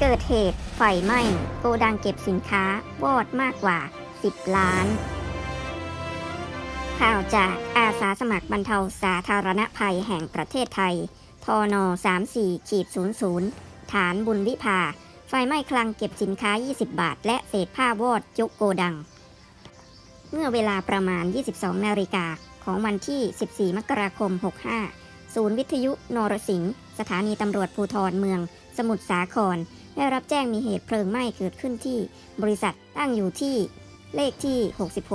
เกิดเหตุไฟไหม้โกดังเก็บสินค้าวอดมากกว่า 10 ล้าน ข่าวจากอาสาสมัครบรรเทาสาธารณภัยแห่งประเทศไทย ทน 34ขีด00 ฐานบุญวิภา ไฟไหม้คลังเก็บสินค้า 20 บาท และเศษผ้าวอดยกโกดัง เมื่อเวลาประมาณ 22 นาฬิกาของวันที่ 14 มกราคม 65 ศูนย์วิทยุนรสิงห์ สถานีตำรวจภูธรเมือง สมุทรสาคร ได้รับแจ้งมีเหตุเพลิงไหม้เกิดขึ้นที่บริษัทตั้งอยู่ที่เลขที่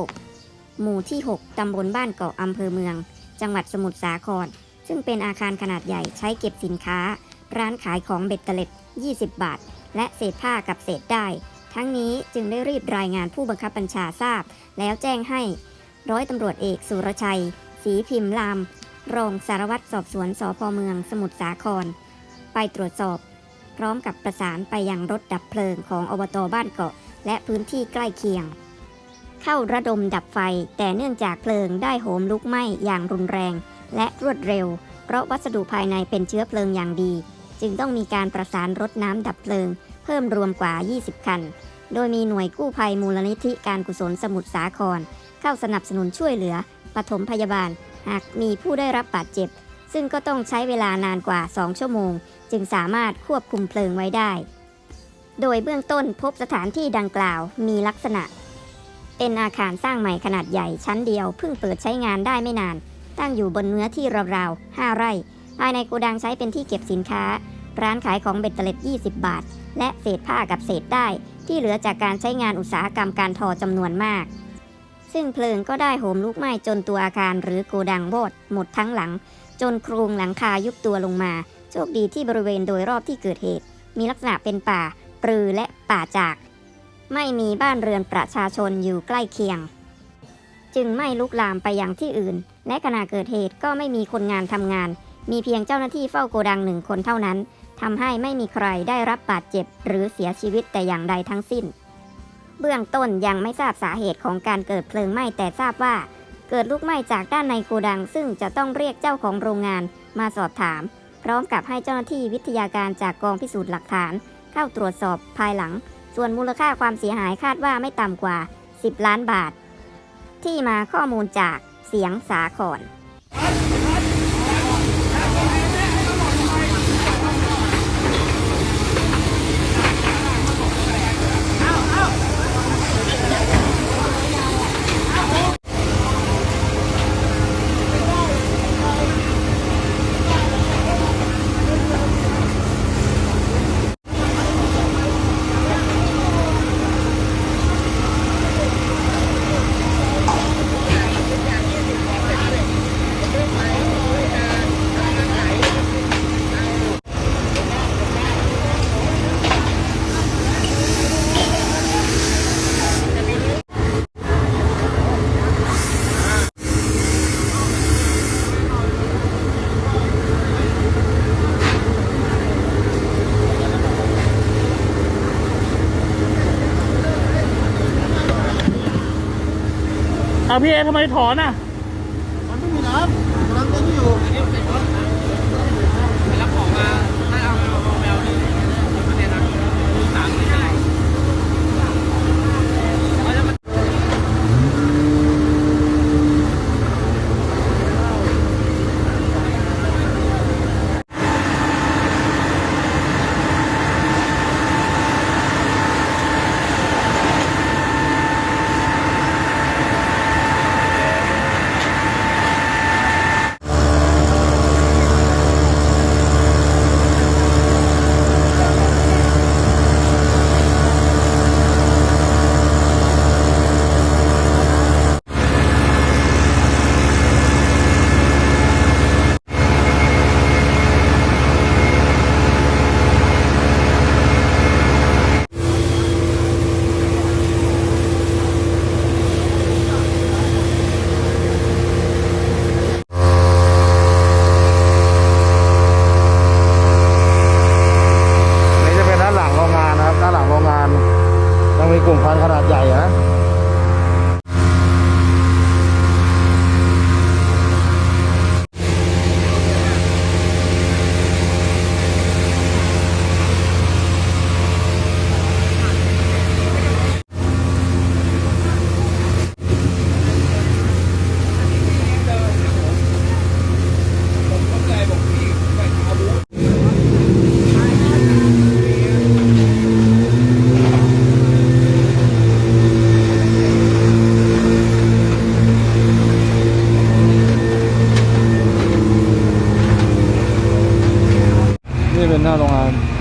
66 หมู่ที่ 6 ตำบลบ้านเกาะอำเภอเมือง จังหวัดสมุทรสาคร ซึ่งเป็นอาคารขนาดใหญ่ใช้เก็บสินค้า ร้านขายของเบ็ดเตล็ด 20 บาท และเศษผ้ากับเศษได้ ทั้งนี้จึงได้รีบรายงานผู้บังคับบัญชาทราบ แล้วแจ้งให้ ร้อยตำรวจเอกสุรชัยศรีพิมพ์ลามรองสารวัตรสอบสวนสพเมืองสมุทรสาคร ไปตรวจสอบ พร้อมกับประสานไปยังรถดับเพลิงของอบตบ้านเกาะ และพื้นที่ใกล้เคียง เข้าระดมดับไฟแต่เนื่องจากเพลิงได้โหมลุกไหม้อย่างรุนแรง และรวดเร็ว เพราะวัสดุภายในเป็นเชื้อเพลิงอย่างดี จึงต้องมีการประสานรถน้ำดับเพลิง เพิ่มรวมกว่า 20 คัน โดยมีหน่วยกู้ภัยมูลนิธิการกุศลสมุทรสาคร เข้าสนับสนุนช่วยเหลือปฐมพยาบาล หากมีผู้ได้รับบาดเจ็บ ซึ่งก็ต้องใช้เวลานานกว่า 2 ชั่วโมง จึงสามารถควบคุมเพลิงไว้ได้ โดยเบื้องต้นพบสถานที่ดังกล่าวมีลักษณะ เป็นอาคารสร้างใหม่ขนาดใหญ่ชั้นเดียวเพิ่งเปิดใช้งานได้ไม่นาน ตั้งอยู่บนเนื้อที่ราวๆ5ไร่ ภายในโกดังใช้เป็นที่เก็บสินค้า ร้านขายของเบ็ดเตล็ด 20 บาท และเศษผ้ากับเศษได้ ที่เหลือจากการใช้งานอุตสาหกรรมการทอจำนวนมากซึ่งเพลิงก็ได้โหมลุกไหม้จนตัวอาคารหรือโกดังวอดหมดทั้งหลัง จนโครงหลังคายุบตัวลงมา โชคดีที่บริเวณโดยรอบที่เกิดเหตุ มีลักษณะเป็นป่า ปรือและป่าจาก ไม่มีบ้านเรือนประชาชนอยู่ใกล้เคียง จึงไม่ลุกลามไปยังที่อื่น และขณะเกิดเหตุก็ไม่มีคนงานทำงาน มีเพียงเจ้าหน้าที่เฝ้าโกดังหนึ่งคนเท่านั้นทำให้ไม่มีใครได้รับบาดเจ็บ หรือเสียชีวิตแต่อย่างใดทั้งสิ้น เบื้องต้นยังไม่ทราบสาเหตุของการเกิดเพลิงไหม้แต่ทราบว่า เกิดลุกไหม้จากด้านในโกดัง ซึ่งจะต้องเรียกเจ้าของโรงงานมาสอบถาม พร้อมกับให้เจ้าหน้าที่วิทยาการจากกองพิสูจน์หลักฐาน เข้าตรวจสอบภายหลัง ส่วนมูลค่าความเสียหายคาดว่าไม่ต่ำกว่า 10 ล้านบาท ที่มาข้อมูลจากเสียงสาครเอน พี่เอทำไมถอนอะ ต้องมีกลุ่มควันขนาดใหญ่นะ จ边那ป็